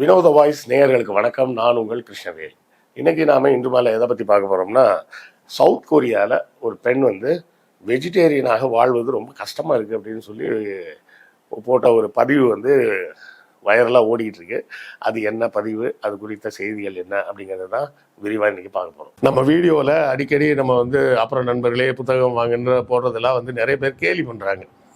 வினோத வாய்ஸ் நேயர்களுக்கு வணக்கம். நான் உங்கள் கிருஷ்ணவேல். இன்னைக்கு நாம இன்று மேலே எதை பற்றி பார்க்க போகிறோம்னா சவுத் கொரியாவில் ஒரு பெண் வந்து வெஜிடேரியனாக வாழ்வது ரொம்ப கஷ்டமாக இருக்குது அப்படின்னு சொல்லி போட்ட ஒரு பதிவு வந்து வைரலாக ஓடிக்கிட்டு இருக்கு. அது என்ன பதிவு? அது குறித்த செய்திகள் என்ன? அப்படிங்கிறத தான் விரிவாக இன்னைக்கு பார்க்க போகிறோம் நம்ம வீடியோவில் அடிக்கடி நம்ம வந்து அப்புறம் நண்பர்களே புத்தகம் வாங்குன்ற போடுறதெல்லாம் வந்து நிறைய பேர் கேலி பண்ணுறாங்க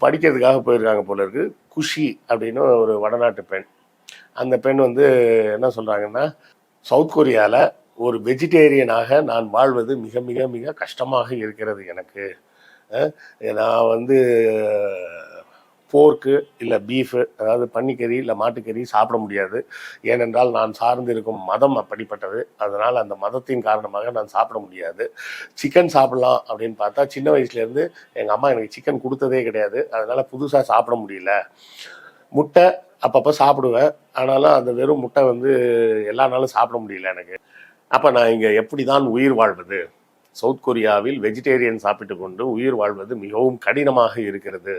படிக்கிறதுக்காக போயிருக்காங்க போல இருக்கு. குஷி அப்படின்னு ஒரு வடநாட்டு பெண். அந்த பெண் வந்து என்ன சொல்கிறாங்கன்னா சவுத் கொரியாவில் ஒரு வெஜிடேரியனாக நான் வாழ்வது மிக மிக மிக கஷ்டமாக இருக்கிறது எனக்கு. நான் வந்து போர்க்கு இல்லை பீஃபு அதாவது பன்னிக்கறி இல்லை மாட்டுக்கறி சாப்பிட முடியாது. ஏனென்றால் நான் சார்ந்து இருக்கும் மதம் அப்படிப்பட்டது. அதனால் அந்த மதத்தின் காரணமாக நான் சாப்பிட முடியாது. சிக்கன் சாப்பிடலாம் அப்படின்னு பார்த்தா சின்ன வயசுலேருந்து எங்கள் அம்மா எனக்கு சிக்கன் கொடுத்ததே கிடையாது. அதனால் புதுசாக சாப்பிட முடியல. முட்டை அப்பப்போ சாப்பிடுவேன். ஆனாலும் அந்த வெறும் முட்டை வந்து எல்லா நாளும் சாப்பிட முடியல எனக்கு. அப்போ நான் இங்கே எப்படி தான் உயிர் வாழ்வது? சவுத் கொரியாவில் வெஜிடேரியன் சாப்பிட்டு கொண்டு உயிர் வாழ்வது மிகவும் கடினமாக இருக்கிறது.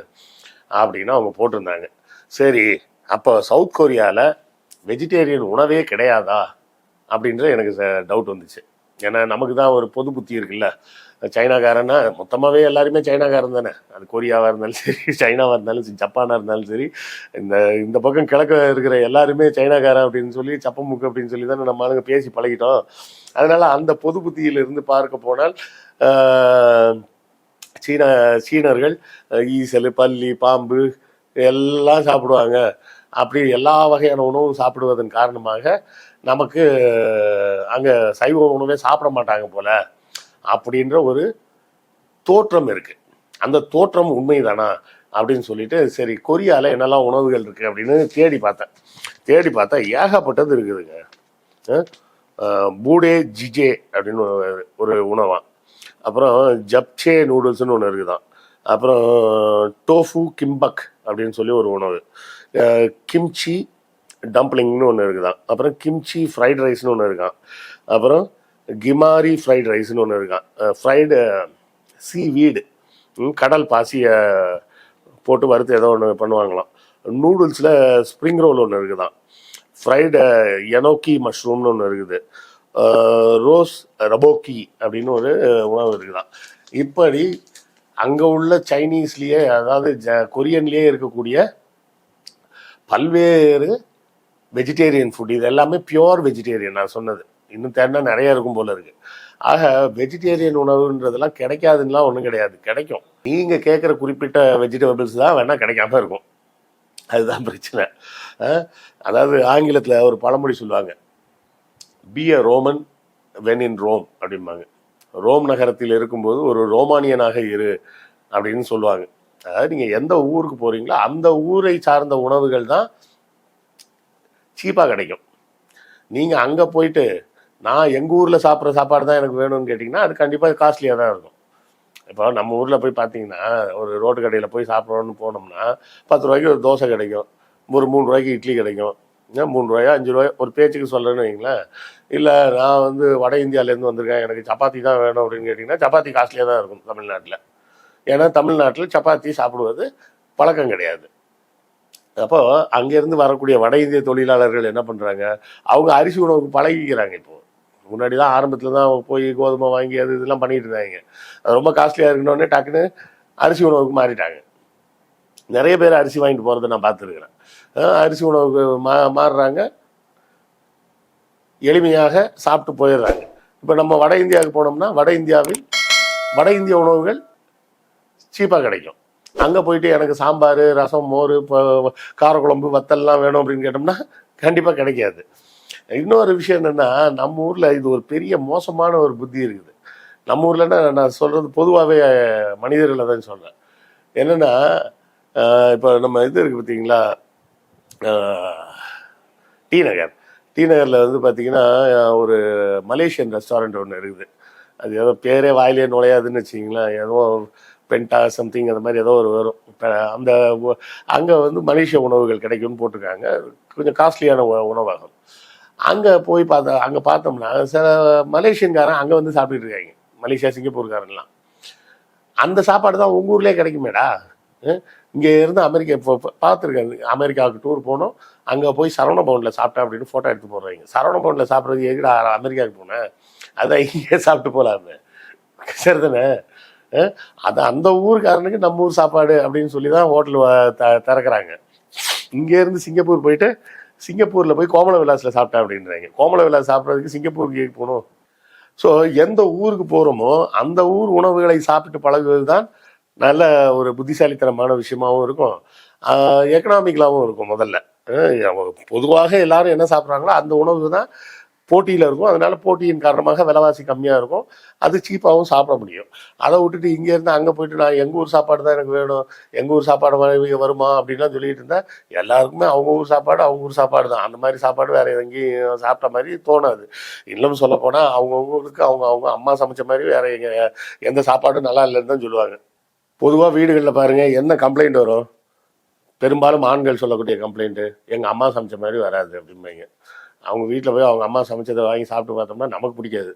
அப்படின்னு அவங்க போட்டிருந்தாங்க. சரி அப்போ சவுத் கொரியாவில் வெஜிடேரியன் உணவே கிடையாதா? அப்படின்ற எனக்கு டவுட் வந்துச்சு. ஏன்னா நமக்கு தான் ஒரு பொது புத்தி இருக்குல்ல. சைனாக்காரன்னா மொத்தமாகவே எல்லாருமே சைனாக்காரன் தானே. அது கொரியாவாக இருந்தாலும் சரி சைனாவாக இருந்தாலும் சரி ஜப்பானாக இருந்தாலும் சரி இந்த இந்த பக்கம் கிழக்க இருக்கிற எல்லாருமே சைனாக்காரன் அப்படின்னு சொல்லி சப்பமுக்கு அப்படின்னு சொல்லி தானே நம்ம ஆளுங்க பேசி பழகிட்டோம். அதனால் அந்த பொது புத்தியிலிருந்து பார்க்க போனால் சீன சீனர்கள் ஈசல் பல்லி பாம்பு எல்லாம் சாப்பிடுவாங்க. அப்படி எல்லா வகையான உணவும் சாப்பிடுவதன் காரணமாக நமக்கு அங்கே சைவ உணவே சாப்பிட மாட்டாங்க போல அப்படின்ற ஒரு தோற்றம் இருக்குது அந்த தோற்றம் உண்மைதானா அப்படின்னு சொல்லிட்டு சரி கொரியாவில் என்னெல்லாம் உணவுகள் இருக்குது அப்படின்னு தேடி பார்த்தேன். தேடி பார்த்தா ஏகப்பட்டது இருக்குதுங்க. பூடே ஜிஜே அப்படின்னு ஒரு- ஒரு அப்புறம் ஜப்சே நூடுல்ஸ்னு ஒன்று இருக்குதான் அப்புறம் டோஃபு கிம்பக் அப்படின்னு சொல்லி ஒரு உணவு. கிம்ச்சி டம்ப்ளிங்னு ஒன்று இருக்குதான் அப்புறம் கிம்ச்சி ஃப்ரைட் ரைஸ்னு ஒன்று இருக்கான் அப்புறம் கிமாரி ஃப்ரைட் ரைஸ்னு ஒன்று இருக்கான் ஃப்ரைடு சீ வீடு கடல் பாசியை போட்டு வறுத்து ஏதோ ஒன்று பண்ணுவாங்களாம். நூடுல்ஸில் ஸ்ப்ரிங் ரோல் ஒன்று இருக்குதான் ஃப்ரைடு எனோக்கி மஷ்ரூம்னு ஒன்று இருக்குது. ரோஸ் ரபோக்கி அப்படின்னு ஒரு உணவு இருக்குதான். இப்படி அங்கே உள்ள சைனீஸ்லேயே அதாவது ஜ கொரியன்லேயே இருக்கக்கூடிய பல்வேறு வெஜிடேரியன் ஃபுட் இது எல்லாமே பியோர் வெஜிடேரியன் நான் சொன்னது. இன்னும் தேடினா நிறைய இருக்கும் போல இருக்கு. ஆக வெஜிடேரியன் உணவுன்றதெல்லாம் கிடைக்காதுன்னா ஒன்றும் கிடையாது. கிடைக்கும். நீங்கள் கேட்குற குறிப்பிட்ட வெஜிடபிள்ஸ் தான் வேணால் கிடைக்காம இருக்கும். அதுதான் பிரச்சனை. அதாவது ஆங்கிலத்தில் ஒரு பழமொழி சொல்லுவாங்க. Be a Roman when in Rome அப்படிம்பாங்க. ரோம் நகரத்தில் இருக்கும்போது ஒரு ரோமானியனாக இரு அப்படின்னு சொல்லுவாங்க. அதாவது நீங்கள் எந்த ஊருக்கு போகிறீங்களோ அந்த ஊரை சார்ந்த உணவுகள் தான் சீப்பாக கிடைக்கும். நீங்கள் அங்கே போயிட்டு நான் எங்கள் ஊரில் சாப்பிட்ற சாப்பாடு தான் எனக்கு வேணும்னு கேட்டிங்கன்னா அது கண்டிப்பாக காஸ்ட்லியாக தான் இருக்கும். இப்போ நம்ம ஊரில் போய் பார்த்தீங்கன்னா ஒரு ரோட்டு கடையில் போய் சாப்பிட்றோன்னு போனோம்னா பத்து ரூபாய்க்கு ஒரு தோசை கிடைக்கும். ஒரு மூணு ரூபாய்க்கு இட்லி கிடைக்கும். மூணு ரூபாயோ அஞ்சு ரூபாயோ? ஒரு பேச்சுக்கு சொல்கிறேன்னு வைங்களேன். இல்லை நான் வந்து வட இந்தியாவிலேருந்து வந்திருக்கேன். எனக்கு சப்பாத்தி தான் வேணும் அப்படின்னு கேட்டிங்கன்னா சப்பாத்தி காஸ்ட்லியாக தான் இருக்கும் தமிழ்நாட்டில். ஏன்னா தமிழ்நாட்டில் சப்பாத்தி சாப்பிடுவது பழக்கம் கிடையாது. அப்போ அங்கேருந்து வரக்கூடிய வட இந்திய தொழிலாளர்கள் என்ன பண்ணுறாங்க அவங்க அரிசி உணவுக்கு பழகிக்கிறாங்க இப்போது முன்னாடி தான் ஆரம்பத்தில் தான் போய் கோதுமை வாங்கி அது இதெல்லாம் பண்ணிட்டு இருந்தாங்க. அது ரொம்ப காஸ்ட்லியாக இருக்கணுன்னே டக்குன்னு அரிசி உணவுக்கு மாறிட்டாங்க. நிறைய பேர் அரிசி வாங்கிட்டு போகிறத நான் பார்த்துருக்குறேன். அரிசி உணவுக்கு மா மாறுறாங்க. எளிமையாக சாப்பிட்டு போயிடுறாங்க. இப்போ நம்ம வட இந்தியாவுக்கு போனோம்னா வட இந்தியாவில் வட இந்திய உணவுகள் சீப்பாக கிடைக்கும். அங்கே போயிட்டு எனக்கு சாம்பார் ரசம் மோர் இப்போ காரக்குழம்பு வத்தல்லாம் வேணும் அப்படின்னு கேட்டோம்னா கண்டிப்பாக கிடைக்காது. இன்னொரு விஷயம் என்னென்னா நம்ம ஊரில் இது ஒரு பெரிய மோசமான ஒரு புத்தி இருக்குது. நம்ம ஊர்லன்னா நான் சொல்கிறது பொதுவாகவே மனிதர்களை தான் சொல்கிறேன் என்னென்னா இப்போ நம்ம இது இருக்குது பார்த்தீங்களா டி நகர். டி நகரில் வந்து பார்த்தீங்கன்னா ஒரு மலேசியன் ரெஸ்டாரண்ட் ஒன்று இருக்குது. அது ஏதோ பேரே வாயிலே நுழையாதுன்னு வச்சிங்களேன் ஏதோ பென்டா சம்திங் அந்த மாதிரி ஏதோ ஒரு வரும். இப்போ அந்த அங்கே வந்து மலேசிய உணவுகள் கிடைக்கும்னு போட்டிருக்காங்க. கொஞ்சம் காஸ்ட்லியான உ- உணவகம். அங்கே போய் பார்த்தா அங்கே பார்த்தோம்னா சில மலேசியன்காரன் அங்கே வந்து சாப்பிட்டுட்டு இருக்காங்க. மலேசியா சிங்கப்பூர்காரன்லாம். அந்த சாப்பாடு தான் உங்கள் ஊர்லேயே கிடைக்குமேடா? இங்கே இருந்து அமெரிக்கா இப்போ பார்த்துருக்கேன் அமெரிக்காவுக்கு டூர் போனோம். அங்கே போய் சரவண பவனில் சாப்பிட்டேன் அப்படின்னு ஃபோட்டோ எடுத்து போடுறாங்க. சரவண பவனில் சாப்பிட்றது எங்கடா அமெரிக்காவுக்கு போனேன் அதான் இங்கே சாப்பிட்டு போகலாமே சரிதானே? தானே அது அந்த ஊருக்காரனுக்கு நம்ம ஊர் சாப்பாடு அப்படின்னு சொல்லி தான் ஹோட்டல் த திறக்கிறாங்க. இங்கேருந்து சிங்கப்பூர் போயிட்டு சிங்கப்பூரில் போய் கோமல விலாஸில் சாப்பிட்டேன் அப்படின்றாங்க. கோமல விலாஸ் சாப்பிட்றதுக்கு சிங்கப்பூருக்கு போகணும்? ஸோ எந்த ஊருக்கு போகிறோமோ அந்த ஊர் உணவுகளை சாப்பிட்டு பழகுவது தான் நல்ல ஒரு புத்திசாலித்தனமான விஷயமாவும் இருக்கும். எக்கனாமிக்கலாகவும் இருக்கும் முதல்ல. அவங்க பொதுவாக எல்லாரும் என்ன சாப்பிட்றாங்களோ அந்த உணவு தான் போட்டியில் இருக்கும். அதனால போட்டியின் காரணமாக விலைவாசி கம்மியாக இருக்கும். அது சீப்பாகவும் சாப்பிட முடியும். அதை விட்டுட்டு இங்கேருந்து அங்கே போயிட்டு நான் எங்கள் ஊர் சாப்பாடு தான் எனக்கு வேணும் எங்கள் ஊர் சாப்பாடு வருமா அப்படின்லாம் சொல்லிட்டு இருந்தேன் எல்லாருக்குமே அவங்க ஊர் சாப்பாடு அவங்க ஊர் சாப்பாடு தான். அந்த மாதிரி சாப்பாடு வேற எங்கேயும் சாப்பிட்ட மாதிரி தோணாது. இன்னும் சொல்லப்போனால் அவங்கவுங்களுக்கு அவங்க அவங்க அம்மா சமைச்ச மாதிரி வேறு எங்கள் எந்த சாப்பாடும் நல்லா இல்லைன்னு தான் சொல்லுவாங்க. பொதுவாக வீடுகளில் பாருங்க என்ன கம்ப்ளைண்ட் வரும்? பெரும்பாலும் ஆண்கள் சொல்லக்கூடிய கம்ப்ளைண்ட்டு எங்கள் அம்மா சமைச்ச மாதிரி வராது அப்படிம்பாங்க. அவங்க வீட்டில் போய் அவங்க அம்மா சமைச்சதை வாங்கி சாப்பிட்டு பார்த்தோம்னா நமக்கு பிடிக்காது.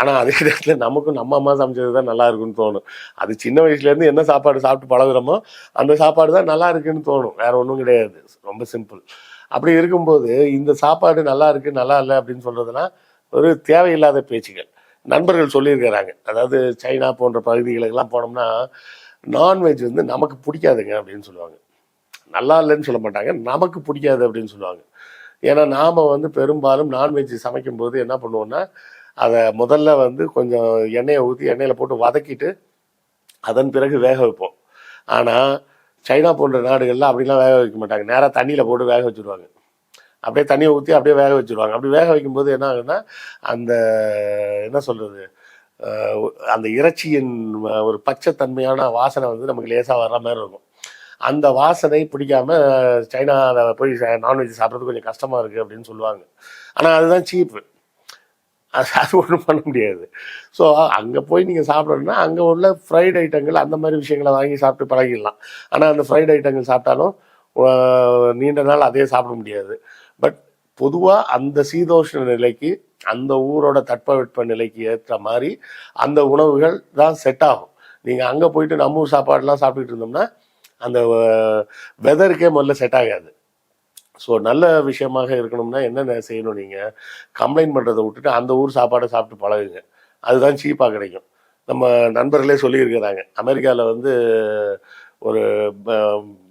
ஆனால் அதே நேரத்தில் நமக்கும் நம்ம அம்மா சமைச்சது தான் நல்லா இருக்குன்னு தோணும். அது சின்ன வயசுலேருந்து என்ன சாப்பாடு சாப்பிட்டு பழகுறோமோ அந்த சாப்பாடு தான் நல்லா இருக்குன்னு தோணும். வேற ஒன்றும் கிடையாது. ரொம்ப சிம்பிள் அப்படி இருக்கும்போது இந்த சாப்பாடு நல்லா இருக்கு நல்லா இல்லை அப்படின்னு சொல்கிறதுனா ஒரு தேவையில்லாத பேச்சுகள். நண்பர்கள் சொல்லியிருக்கிறாங்க. அதாவது சைனா போன்ற பகுதிகளுக்கெல்லாம் போனோம்னா நான்வெஜ் வந்து நமக்கு பிடிக்காதுங்க அப்படின்னு சொல்லுவாங்க. நல்லா இல்லைன்னு சொல்ல மாட்டாங்க. நமக்கு பிடிக்காது அப்படின்னு சொல்லுவாங்க. ஏன்னா நாம் வந்து பெரும்பாலும் நான்வெஜ் சமைக்கும்போது என்ன பண்ணுவோம்னா அதை முதல்ல வந்து கொஞ்சம் எண்ணெயை ஊற்றி எண்ணெயில் போட்டு வதக்கிட்டு அதன் பிறகு வேக வைப்போம். ஆனால் சைனா போன்ற நாடுகளில் அப்படிலாம் வேக வைக்க மாட்டாங்க. நேராக தண்ணியில் போட்டு வேக வச்சுருவாங்க. அப்படியே தண்ணியை ஊற்றி அப்படியே வேக வச்சுருவாங்க. அப்படி வேக வைக்கும்போது என்ன ஆகுன்னா அந்த என்ன சொல்கிறது அந்த இறைச்சியின் ஒரு பச்சைத்தன்மையான வாசனை வந்து நமக்கு லேசாக வர்ற மாதிரி இருக்கும். அந்த வாசனை பிடிக்காம சைனாவில் போய் நான்வெஜ் சாப்பிட்றது கொஞ்சம் கஷ்டமாக இருக்குது அப்படின்னு சொல்லுவாங்க. ஆனால் அதுதான் சீப்பு அது ஒன்றும் பண்ண முடியாது. ஸோ அங்கே போய் நீங்கள் சாப்பிடணும்னா அங்கே உள்ள ஃப்ரைட் ஐட்டங்கள் அந்த மாதிரி விஷயங்களை வாங்கி சாப்பிட்டு பழகிடலாம். ஆனால் அந்த ஃப்ரைட் ஐட்டங்கள் சாப்பிட்டாலும் நீண்ட நாள் அதே சாப்பிட முடியாது. பட் பொதுவாக அந்த சீதோஷ்ண நிலைக்கு அந்த ஊரோட தட்பவெட்ப நிலைக்கு ஏற்ற மாதிரி அந்த உணவுகள் தான் செட் ஆகும். நீங்கள் அங்கே போயிட்டு நம்ம ஊர் சாப்பாடுலாம் சாப்பிட்டுட்டு இருந்தோம்னா அந்த வெதருக்கே முதல்ல செட் ஆகாது. ஸோ நல்ல விஷயமாக இருக்கணும்னா என்னென்ன செய்யணும் நீங்கள் கம்ப்ளைண்ட் பண்ணுறதை விட்டுட்டு அந்த ஊர் சாப்பாடை சாப்பிட்டு பழகுங்க. அதுதான் சீப்பாக கிடைக்கும். நம்ம நண்பர்களே சொல்லியிருக்கிறாங்க. அமெரிக்காவில் வந்து ஒரு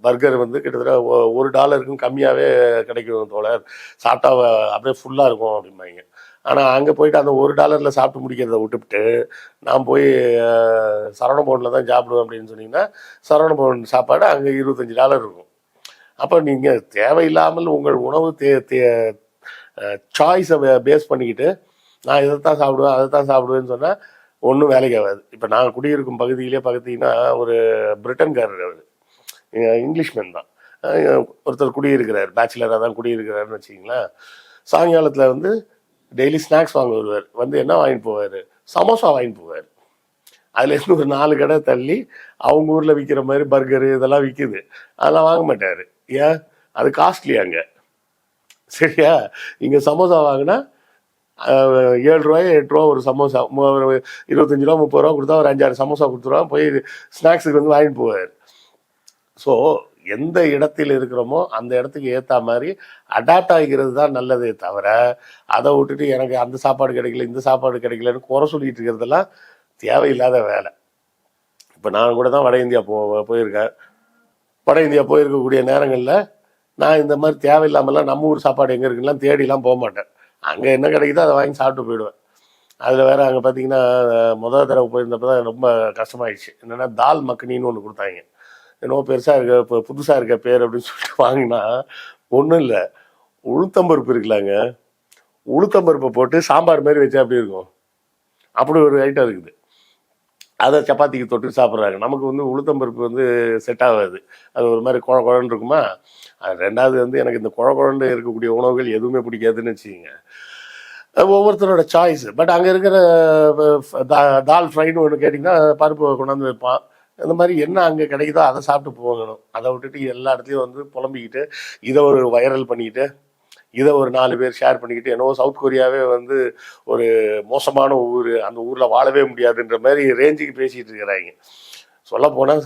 பர்கர் வந்து கிட்டத்தட்ட ஒரு டாலருக்கும் கம்மியாகவே கிடைக்கும் தோழர். சாப்பிட்டா அப்படியே ஃபுல்லாக இருக்கும் அப்படிம்பாங்க. ஆனால் அங்கே போயிட்டு அந்த ஒரு டாலரில் சாப்பிட்டு முடிக்கிறத விட்டுவிட்டு நான் போய் சரவண பவனில் தான் சாப்பிடுவேன் அப்படின்னு சொன்னீங்கன்னா சரவண பவன் சாப்பாடு அங்கே இருபத்தஞ்சி டாலர் இருக்கும். அப்போ நீங்கள் தேவையில்லாமல் உங்கள் உணவு தே தே சாய்ஸை பேஸ் பண்ணிக்கிட்டு நான் இதை தான் சாப்பிடுவேன் அதை தான் சாப்பிடுவேன்னு சொன்னால் ஒன்றும் வேலைக்கு ஆகாது. இப்போ நான் குடியிருக்கும் பகுதியிலே பார்த்தீங்கன்னா ஒரு பிரிட்டன்காரர் அவர். இங்கிலீஷ்மேன் தான். ஒருத்தர் குடியிருக்கிறார். பேச்சுலராக தான் குடியிருக்கிறாருன்னு வச்சிங்களேன் சாயங்காலத்தில் வந்து டெய்லி ஸ்நாக்ஸ் வாங்க வருவார். வந்து என்ன வாங்கிட்டு போவார்? சமோசா வாங்கிட்டு போவார். அதுலேருந்து ஒரு நாலு கடை தள்ளி அவங்க ஊரில் விற்கிற மாதிரி பர்கரு இதெல்லாம் விற்கிது அதெல்லாம் வாங்க மாட்டார். ஏன்? அது காஸ்ட்லி அங்கே. சரியா? இங்கே சமோசா வாங்கினா ஏழு ரூபாய் எட்டு ரூபா ஒரு சமோசா ஒரு இருபத்தஞ்சு ரூபா முப்பது ரூபா கொடுத்தா ஒரு அஞ்சாறு சமோசா கொடுத்துருவா போய் ஸ்நாக்ஸுக்கு வந்து வாங்கிட்டு போவார். ஸோ எந்த இடத்தில் இருக்கிறோமோ அந்த இடத்துக்கு ஏற்ற மாதிரி அடாப்ட் ஆகிக்கிறது தான் நல்லதே தவிர அதை விட்டுட்டு எனக்கு அந்த சாப்பாடு கிடைக்கல இந்த சாப்பாடு கிடைக்கலன்னு குறை சொல்லிட்டு இருக்கிறதெல்லாம் தேவையில்லாத வேலை. இப்போ நான் கூட தான் வட இந்தியா போ போயிருக்கேன். வட இந்தியா போயிருக்கக்கூடிய நேரங்களில் நான் இந்த மாதிரி தேவையில்லாமலாம் நம்ம ஊர் சாப்பாடு எங்கே இருக்குலாம் தேடிலாம் போக மாட்டேன். அங்கே என்ன கிடைக்குதோ அதை வாங்கி சாப்பிட்டு போயிடுவேன். அதில் வேறு அங்கே பார்த்தீங்கன்னா முதல் தடவை போயிருந்தப்போ தான் ரொம்ப கஷ்டமாயிடுச்சு. என்னென்னா தால் மக்கனின்னு ஒன்று கொடுத்தாங்க. என்னவோ பெருசாக இருக்க இப்போ புதுசாக இருக்க பேர் அப்படின்னு சொல்லிட்டு வாங்கினா ஒன்றும் இல்லை. உளுத்தம்பருப்பு இருக்கலாங்க உளுத்தம்பருப்பை போட்டு சாம்பார் மாதிரி வச்சா அப்படி இருக்கும்? அப்படி ஒரு ஐட்டம் இருக்குது. அதை சப்பாத்திக்கு தொட்டு சாப்பிட்றாங்க நமக்கு வந்து உளுத்தம்பருப்பு வந்து செட் ஆகாது. அது ஒரு மாதிரி குழ குழன்னு இருக்குமா? அது ரெண்டாவது வந்து எனக்கு இந்த குழ குழன்னு இருக்கக்கூடிய உணவுகள் எதுவுமே பிடிக்காதுன்னு வச்சுக்கோங்க. ஒவ்வொருத்தரோட சாய்ஸ் பட் அங்கே இருக்கிற தா- தால் ஃப்ரைன்னு ஒன்று கேட்டிங்கன்னா பருப்பு கொண்டாந்து வைப்பான். இந்த மாதிரி என்ன அங்கே கிடைக்குதோ அதை சாப்பிட்டு போகணும். அதை விட்டுட்டு எல்லா இடத்துலையும் வந்து புலம்பிக்கிட்டு இதை ஒரு வைரல் பண்ணிக்கிட்டு இதை ஒரு நாலு பேர் ஷேர் பண்ணிக்கிட்டு என்னவோ சவுத் கொரியாவே வந்து ஒரு மோசமான ஊர் அந்த ஊரில் வாழவே முடியாதுன்ற மாதிரி ரேஞ்சுக்கு பேசிகிட்டு இருக்கிறாங்க. சொல்லப்போனால்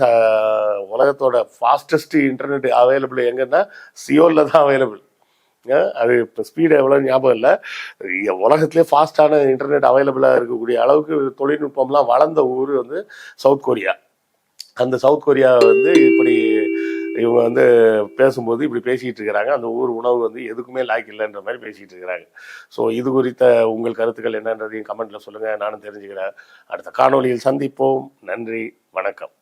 உலகத்தோட ஃபாஸ்டஸ்ட் இன்டர்நெட் அவைலபிள் எங்கன்னா சியோலில் தான் அவைலபிள் அது இப்போ ஸ்பீடு எவ்வளோ ஞாபகம் இல்லை. உலகத்திலே ஃபாஸ்டான இன்டர்நெட் அவைலபிளாக இருக்கக்கூடிய அளவுக்கு தொழில்நுட்பம்லாம் வளர்ந்த ஊர் வந்து சவுத் கொரியா அந்த சவுத் கொரியா வந்து இப்படி இவங்க வந்து பேசும்போது இப்படி பேசிகிட்டு இருக்கிறாங்க. அந்த ஊர் உணவு வந்து எதுக்குமே லாய்க்கு இல்லைன்ற மாதிரி பேசிகிட்டு இருக்கிறாங்க. ஸோ இது குறித்த உங்கள் கருத்துக்கள் என்னன்றதையும் கமெண்ட்டில் சொல்லுங்கள் நானும் தெரிஞ்சுக்கிறேன். அடுத்த காணொளியில் சந்திப்போம். நன்றி. வணக்கம்.